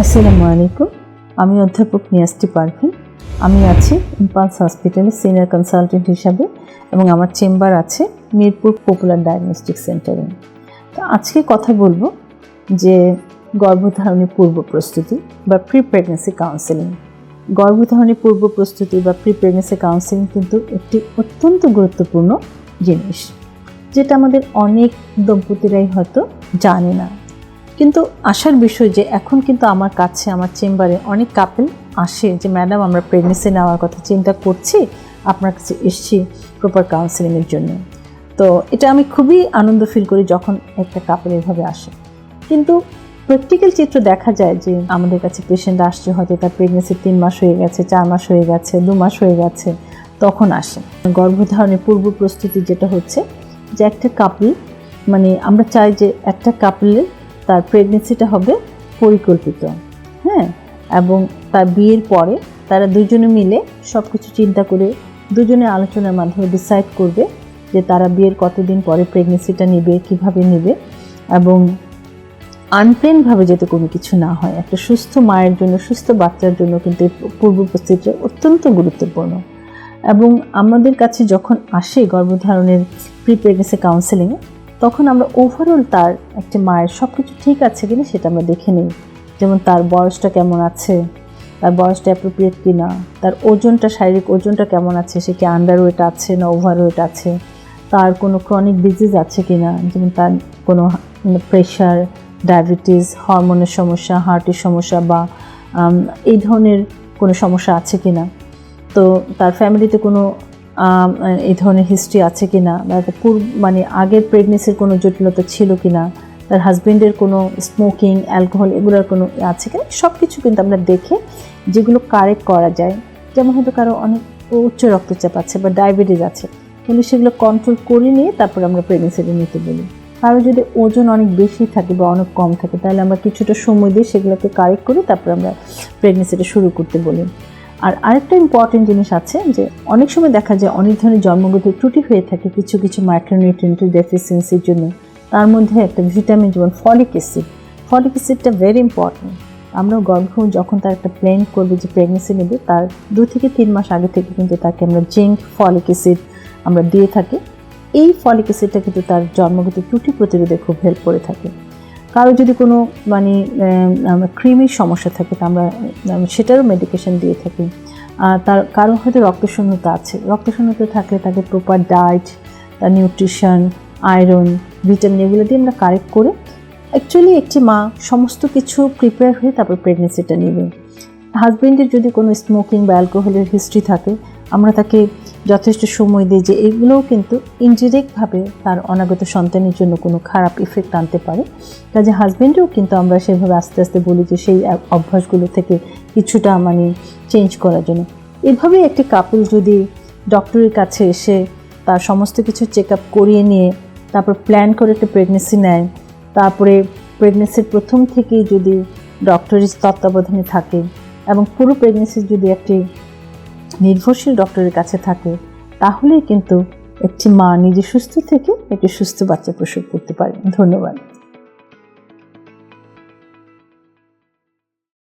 আসসালামু আলাইকুম। আমি অধ্যাপক নিয়াস্তি পারভিন। আমি আছি ইম্পালস হসপিটালে সিনিয়র কনসালটেন্ট হিসাবে এবং আমার চেম্বার আছে মিরপুর পপুলার ডায়াগনস্টিক সেন্টারে। তো আজকে কথা বলব যে গর্ভধারণের পূর্ব প্রস্তুতি বা প্রি প্রেগনেন্সি কাউন্সেলিং। গর্ভধারণের পূর্ব প্রস্তুতি বা প্রি প্রেগনেন্সি কাউন্সেলিং কিন্তু একটি অত্যন্ত গুরুত্বপূর্ণ জিনিস, যেটা আমাদের অনেক দম্পতিরাই হয়তো জানে না। কিন্তু আসার বিষয় যে এখন কিন্তু আমার কাছে, আমার চেম্বারে অনেক কাপেল আসে যে ম্যাডাম আমরা প্রেগনেন্সি নেওয়ার কথা চিন্তা করছি, আপনার কাছে এসছি প্রপার কাউন্সেলিংয়ের জন্য। তো এটা আমি খুবই আনন্দ ফিল করি যখন একটা কাপেল এভাবে আসে। কিন্তু প্র্যাকটিক্যাল চিত্র দেখা যায় যে, আমাদের কাছে পেশেন্ট আসছে, হয়তো তার প্রেগনেন্সি তিন মাস হয়ে গেছে, চার মাস হয়ে গেছে, দু মাস হয়ে গেছে, তখন আসে। গর্ভধারণের পূর্ব প্রস্তুতি যেটা হচ্ছে যে, একটা কাপল মানে আমরা চাই যে, একটা কাপলের তার প্রেগনেন্সিটা হবে পরিকল্পিত হ্যাঁ? এবং তার বিয়ের পরে তারা দুজনে মিলে সব কিছু চিন্তা করে দুজনে আলোচনার মাধ্যমে ডিসাইড করবে যে তারা বিয়ের কতদিন পরে প্রেগনেন্সিটা নেবে, কীভাবে নেবে এবং আনপ্লেনভাবে যাতে কোনো কিছু না হয়। একটা সুস্থ মায়ের জন্য, সুস্থ বাচ্চার জন্য কিন্তু পূর্ব প্রস্তুতিটা অত্যন্ত গুরুত্বপূর্ণ। এবং আমাদের কাছে যখন আসে গর্ভধারণের প্রি প্রেগনেন্সি কাউন্সেলিংয়ে তখন আমরা ওভারঅল তার একটি মায়ের সব কিছু ঠিক আছে কিনা সেটা আমরা দেখে নিই। যেমন তার বয়সটা কেমন আছে, তার বয়সটা অ্যাপ্রোপ্রিয়েট কিনা, তার ওজনটা, শারীরিক ওজনটা কেমন আছে, সে কি আন্ডার ওয়েট আছে না ওভার ওয়েট আছে, তার কোনো ক্রনিক ডিজিজ আছে কি না যেমন তার কোনো প্রেশার ডায়াবেটিস হরমোনের সমস্যা হার্টের সমস্যা বা এই ধরনের কোনো সমস্যা আছে কি না তো তার ফ্যামিলিতে কোনো এই ধরনের হিস্ট্রি আছে কি না বা মানে আগের প্রেগনেন্সির কোনো জটিলতা ছিল কি না তার হাজবেন্ডের কোনো স্মোকিং অ্যালকোহল এগুলোর কোনো আছে কিনা? সব কিছু কিন্তু আমরা দেখে যেগুলো কারেক্ট করা যায়, যেমন হয়তো কারও অনেক উচ্চ রক্তচাপ আছে বা ডায়াবেটিস আছে, কিন্তু সেগুলো কন্ট্রোল করে নিয়ে তারপর আমরা প্রেগনেন্সিটা নিতে বলি। কারও যদি ওজন অনেক বেশি থাকে বা অনেক কম থাকে, তাহলে আমরা কিছুটা সময় দিয়ে সেগুলোকে কারেক্ট করে তারপর আমরা প্রেগনেন্সিটা শুরু করতে বলি। আর আরেকটা ইম্পর্টেন্ট জিনিস আছে যে অনেক সময় দেখা যায় অনেক ধরনের জন্মগত ত্রুটি হয়ে থাকে কিছু কিছু মাইক্রোনিউট্রিয়েন্টের ডেফিসিয়েন্সির জন্য। তার মধ্যে একটা ভিটামিন যেমন ফলিক অ্যাসিড ফলিক অ্যাসিডটা ভেরি ইম্পর্টেন্ট আমরা গর্ভ যখন তার একটা প্ল্যান করবে যে প্রেগনেন্সি নেবে, তার দু থেকে তিন মাস আগে থেকে কিন্তু তাকে আমরা জিঙ্ক ফলিক অ্যাসিড আমরা দিয়ে থাকি। এই ফলিক অ্যাসিডটা কিন্তু তার জন্মগত ত্রুটি প্রতিরোধে খুব হেল্প করে থাকে। কারও যদি কোনো মানে ক্রিমির সমস্যা থাকে, তা আমরা সেটারও মেডিকেশন দিয়ে থাকি। আর তার কারও হয়তো রক্তশূন্যতা আছে। রক্তশূন্যতা থাকলে তাকে প্রপার ডায়েট তার নিউট্রিশন আয়রন ভিটামিন এগুলো দিয়ে আমরা কারেক্ট করে অ্যাকচুয়ালি একটি মা সমস্ত কিছু প্রিপেয়ার হয়ে তারপর প্রেগনেন্সিটা নেবে। হাজবেন্ডের যদি কোনো স্মোকিং বা অ্যালকোহলের হিস্ট্রি থাকে, আমরা তাকে যথেষ্ট সময় দেয় যে এগুলোও কিন্তু ইনডিরেক্টভাবে তার অনাগত সন্তানের জন্য কোনো খারাপ ইফেক্ট আনতে পারে। কাজে হাজবেন্ডেও কিন্তু আমরা সেভাবে আস্তে আস্তে বলি যে সেই অভ্যাসগুলো থেকে কিছুটা মানে চেঞ্জ করার জন্য। এভাবেই একটি কাপল যদি ডক্টরের কাছে এসে তার সমস্ত কিছু চেক আপ করিয়ে নিয়ে, তারপর প্ল্যান করে একটা প্রেগনেন্সি নেয়, তারপরে প্রেগনেন্সির প্রথম থেকেই যদি ডক্টরের তত্ত্বাবধানে থাকে এবং পুরো প্রেগনেন্সি যদি একটি নির্ভরশীল ডক্টরের কাছে থাকে, তাহলেই কিন্তু একটি মা নিজে সুস্থ থেকে একটি সুস্থ বাচ্চা প্রসব করতে পারে ধন্যবাদ।